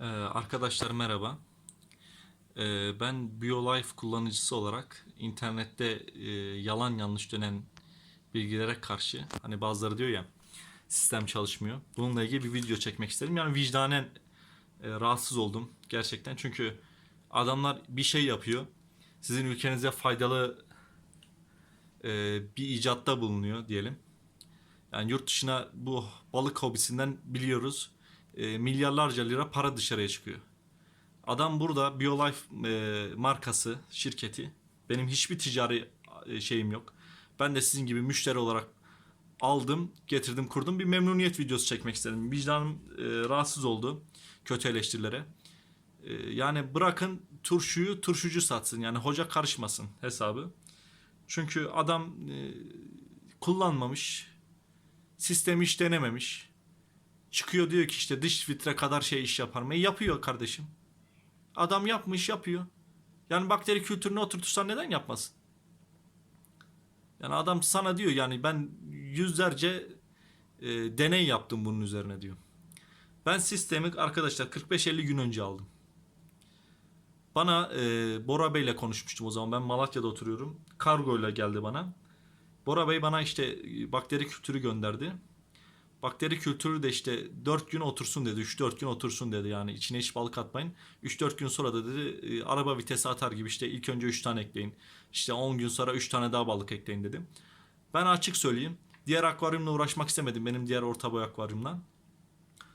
Ee, arkadaşlar merhaba. Ee, ben BioLife kullanıcısı olarak internette e, yalan yanlış dönen bilgilere karşı hani bazıları diyor ya sistem çalışmıyor. Bununla ilgili bir video çekmek istedim. Yani vicdanen e, rahatsız oldum gerçekten. Çünkü adamlar bir şey yapıyor. Sizin ülkenize faydalı e, bir icatta bulunuyor diyelim. Yani yurt dışına bu balık hobisinden biliyoruz. E, milyarlarca lira para dışarıya çıkıyor. Adam burada BioLife e, markası, şirketi. Benim hiçbir ticari e, şeyim yok. Ben de sizin gibi müşteri olarak aldım, getirdim, kurdum. Bir memnuniyet videosu çekmek istedim. Vicdanım e, rahatsız oldu kötü eleştirilere. E, yani bırakın turşuyu turşucu satsın. Yani hoca karışmasın hesabı. Çünkü adam e, kullanmamış, sistemi hiç denememiş. Çıkıyor diyor ki işte dış filtre kadar şey iş yapar mı? E, yapıyor kardeşim. Adam yapmış yapıyor. Yani bakteri kültürünü oturtursan neden yapmasın? Yani adam sana diyor yani ben yüzlerce e, deney yaptım bunun üzerine diyor. Ben sistemi arkadaşlar 45-50 gün önce aldım. Bana e, Bora Bey'le konuşmuştum o zaman. Ben Malatya'da oturuyorum. Kargoyla geldi bana. Bora Bey bana işte e, bakteri kültürü gönderdi. Bakteri kültürü de işte 4 gün otursun dedi. 3-4 gün otursun dedi. Yani içine hiç balık atmayın. 3-4 gün sonra da dedi e, araba vitesi atar gibi işte ilk önce 3 tane ekleyin. İşte 10 gün sonra 3 tane daha balık ekleyin dedim. Ben açık söyleyeyim. Diğer akvaryumla uğraşmak istemedim. Benim diğer orta boy akvaryumla.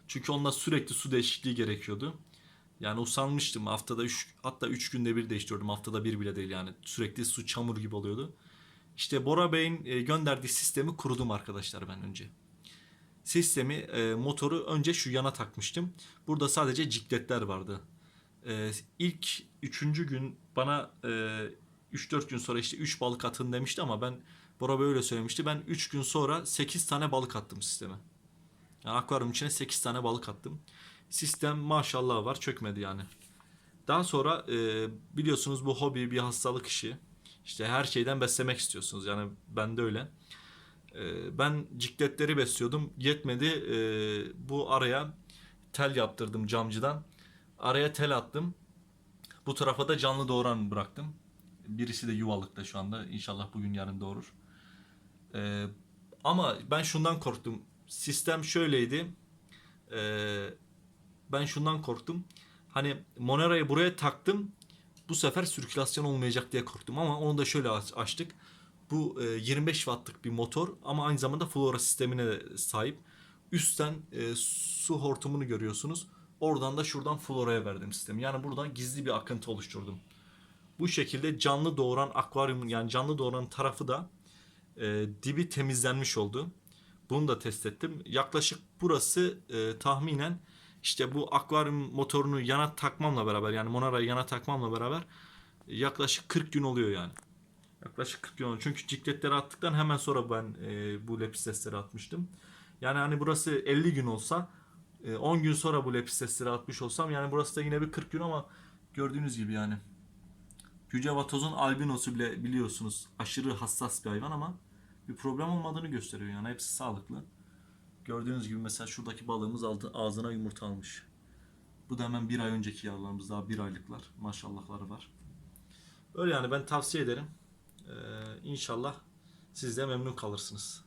Çünkü onda sürekli su değişikliği gerekiyordu. Yani usanmıştım. Haftada 3 hatta 3 günde bir değiştiriyordum. Haftada bir bile değil yani. Sürekli su çamur gibi oluyordu. İşte Bora Bey'in e, gönderdiği sistemi kurudum arkadaşlar ben önce. Sistemi e, motoru önce şu yana takmıştım. Burada sadece cikletler vardı. E, ilk 3. gün bana e, 3-4 gün sonra işte 3 balık atın demişti ama ben Bora Bey öyle söylemişti. Ben 3 gün sonra 8 tane balık attım sisteme. Yani akvaryum içine 8 tane balık attım. Sistem maşallah var çökmedi yani. Daha sonra e, biliyorsunuz bu hobi bir hastalık işi. İşte her şeyden beslemek istiyorsunuz. Yani ben de öyle. E, ben cikletleri besliyordum. Yetmedi. E, bu araya tel yaptırdım camcıdan. Araya tel attım. Bu tarafa da canlı doğuran bıraktım. Birisi de yuvalıkta şu anda. İnşallah bugün yarın doğurur. E, ama ben şundan korktum. Sistem şöyleydi. Ben şundan korktum. Hani Monera'yı buraya taktım. Bu sefer sirkülasyon olmayacak diye korktum ama onu da şöyle aç- açtık. Bu e, 25 wattlık bir motor ama aynı zamanda flora sistemine sahip. Üstten e, su hortumunu görüyorsunuz. Oradan da şuradan floraya verdim sistemi. Yani buradan gizli bir akıntı oluşturdum. Bu şekilde canlı doğuran akvaryumun yani canlı doğuran tarafı da e, dibi temizlenmiş oldu. Bunu da test ettim. Yaklaşık burası e, tahminen işte bu akvaryum motorunu yana takmamla beraber yani Monara'yı yana takmamla beraber yaklaşık 40 gün oluyor yani. Yaklaşık 40 gün oluyor. Çünkü cikletleri attıktan hemen sonra ben e, bu lepistesleri atmıştım. Yani hani burası 50 gün olsa e, 10 gün sonra bu lepistesleri atmış olsam yani burası da yine bir 40 gün ama gördüğünüz gibi yani. Cücevatozun albinosu bile biliyorsunuz aşırı hassas bir hayvan ama bir problem olmadığını gösteriyor yani hepsi sağlıklı. Gördüğünüz gibi mesela şuradaki balığımız altı, ağzına yumurta almış. Bu da hemen bir ay önceki yavrularımız daha bir aylıklar. Maşallahları var. Öyle yani ben tavsiye ederim. Ee, inşallah siz de memnun kalırsınız.